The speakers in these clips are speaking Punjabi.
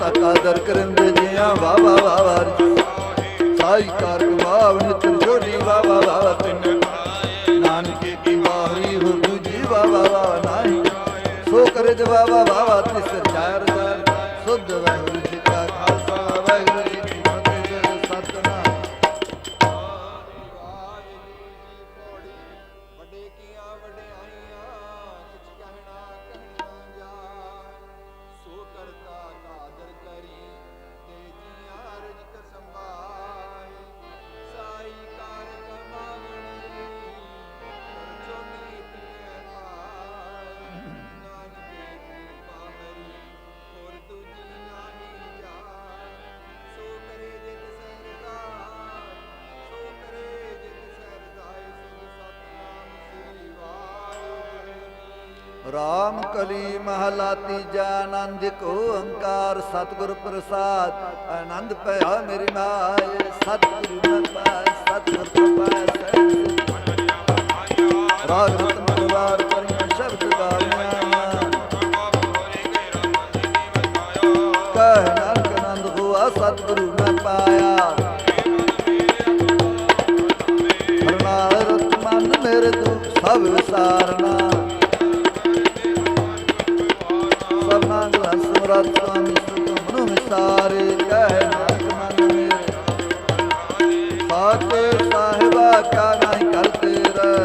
ਕਰਤਾ ਕਾਦਰ ਕਰਨ ਦੇ ਜੀਆਂ ਵਾ ਵਾ ਵਾ ਵਾ ਸਾਈ ਕਾਰ ਕਮਾਵ ਨਿਤਰ ਜੋੜੀ ਵਾ ਵਾ ਵਾ ਤਿੰਨ ਨਾਨਕੇ ਕੀ ਵਾਹਰੀ ਹੋ ਦੂਜੀ ਵਾ ਵਾ ਵਾ ਨਹੀਂ ਸੋ ਕਰੇ ਜਵਾ ਵਾ ਵਾ ਤਿਸ ਰਾਮ ਕਲੀ ਮਹਲਾ ਤੀਜਾ ਆਨੰਦ ਕੋ ਓੰਕਾਰ, ਸਤਿਗੁਰ ਪ੍ਰਸਾਦ। ਆਨੰਦ ਭਇਆ ਮੇਰੀ ਮਾਏ, ਸਤਿਗੁਰੂ ਮੈਂ ਸਤਿਗੁਰ ਪ੍ਰਪਾਇ ਰਾਗ ਰਤਨ ਵਾਰ ਕਰੀਆਂ, ਸ਼ਬਦ ਗਾਵੀਆਂ। ਗਲਾ ਸਮਰਤ ਸੁਆਮੀ ਸੁਤੋ ਵਿਸਾਰੇ, ਕਹਿ ਨਾਨਕ ਮਨ ਮੇਰੇ ਸਾਚੇ ਸਾਹਿਬਾ ਕਾ ਨਹੀਂ ਕਰਤੇ ਰਹਿ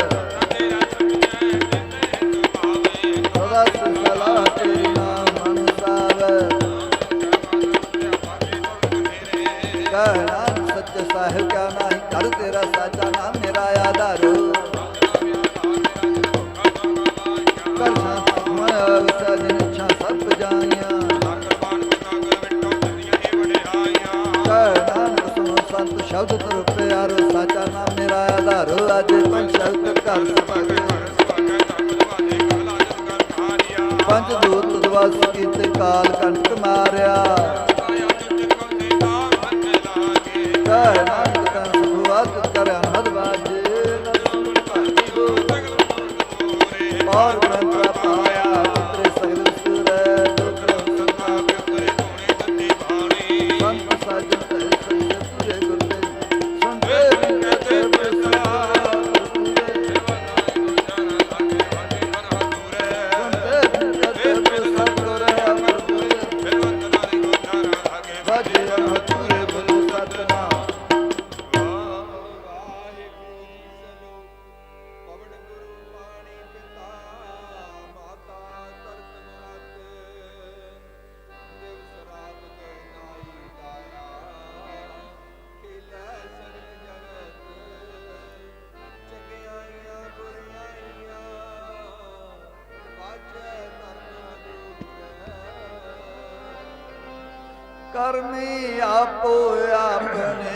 ਸਦਾ ਸ਼ਬਦ ਤੁਰ ਪਿਆਰੋ ਸਾਚਾ ਨਾਮ ਮੇਰਾ ਆਧਾਰ ਅੱਜ ਪੰਜ ਸ਼ਬਦ ਘਰ ਸਭਾ ਪੰਜ ਦੂਤ ਦਵਾਸ ਕੀਤੇ ਕਾਲ ਕੰਟਕ ਮਾਰਿਆ ਕਹਿ ਨਾਨਕ ਤਨ ਸੁਭਾਤ ਕਰ ਅਨਹਦ ਬਾਜੇ ਔਰ ਗ੍ਰੰਥ ਕਰਮੀ ਆਪੋ ਆਪਣੇ।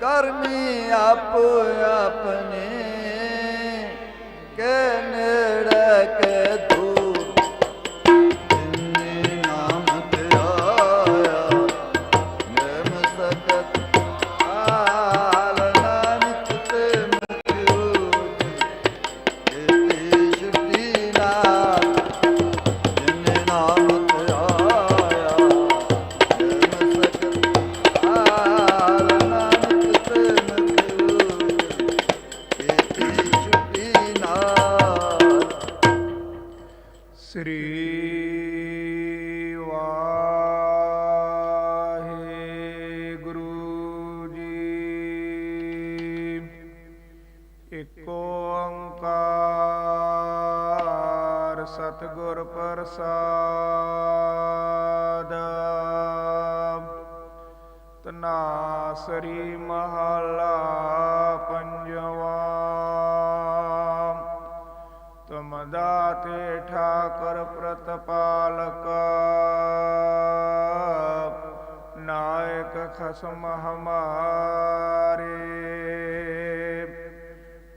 ਕਰਮੀ ਆਪੋ ਆਪਣੇ। ਕੇ ਨੇੜੇ ਸਤਿਗੁਰ ਪ੍ਰਸਾਦ। ਤਨਾਸਰੀ ਮਹਲਾ ਪੰਜਵਾ। ਤੁਮ ਦਾਤੇ ਠਾਕਰ ਪ੍ਰਤਪਾਲਕ। ਨਾਇਕ ਖਸਮ ਹਮਾਰੇ।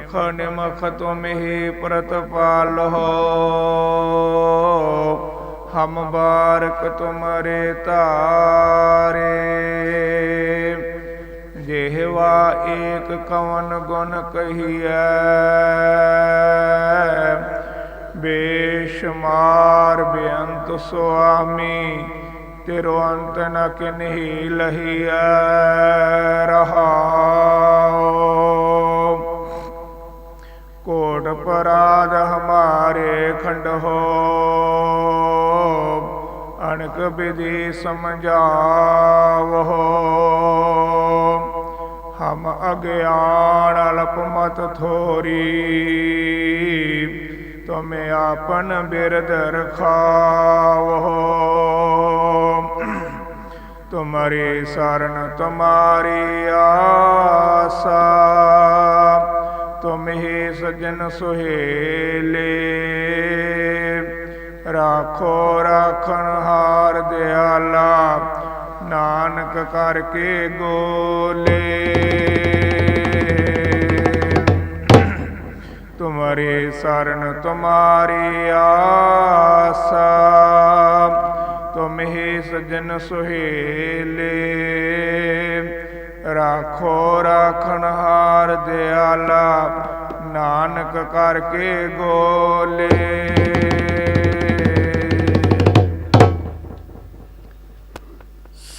ਨਿਮਖ ਨਿਮਖ ਤੁਮਹੀ ਪ੍ਰਤਪਾਲੋ ਹਮ ਬਾਰਕ ਤੁਮਰੇ ਤਾਰੇ ਜਿਹਵਾ ਏਕ ਕਵਨ ਗੁਣ ਕਹੀਐ। ਬੇਸ਼ਮਾਰ ਬੇਅੰਤ ਸੁਆਮੀ, ਤੇਰੋ ਅੰਤ ਨ ਕਿਨਹੀ ਲਹੀਐ। ਹਮਾਰੇ ਖੰਡ ਹੋ ਅਣਕ ਵਿਧੀ ਸਮਝਾਵੋ ਹਮ ਅਗਿਆਨ ਅਲਪ ਮਤ ਥੋਰੀ। ਤੁਮੇ ਆਪਨ ਬਿਰਦ ਰਖਾਵੋ ਤੁਮਰੇ ਸ਼ਰਨ ਤੁਮਾਰੀ ਆਸਾ। ਤੁਮ ਹੀ ਸਜਨ ਸੁਹੇਲੇ। ਰਾਖੋ, ਰਾਖਣ ਹਾਰ ਦਿਆਲਾ, ਨਾਨਕ ਕਰਕੇ ਗੋਲੇ। ਤੁਮਰੇ ਸਰਨ, ਤੁਮਾਰੀ ਆਸਾ, ਤੁਮ ਹੀ ਸਜਨ ਸੁਹੇਲੇ। ਰਾਖੋ, ਰਾਖਣ ਹਾਰ ਦਿਆਲਾ, ਨਾਨਕ ਕਰਕੇ ਗੋਲੇ।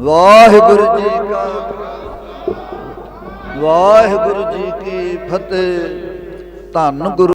ਵਾਹਿਗੁਰੂ ਜੀ ਕਾ ਵਾਹਿਗੁਰੂ ਜੀ ਕੀ ਫਤਿਹ। ਧੰਨ ਗੁਰੂ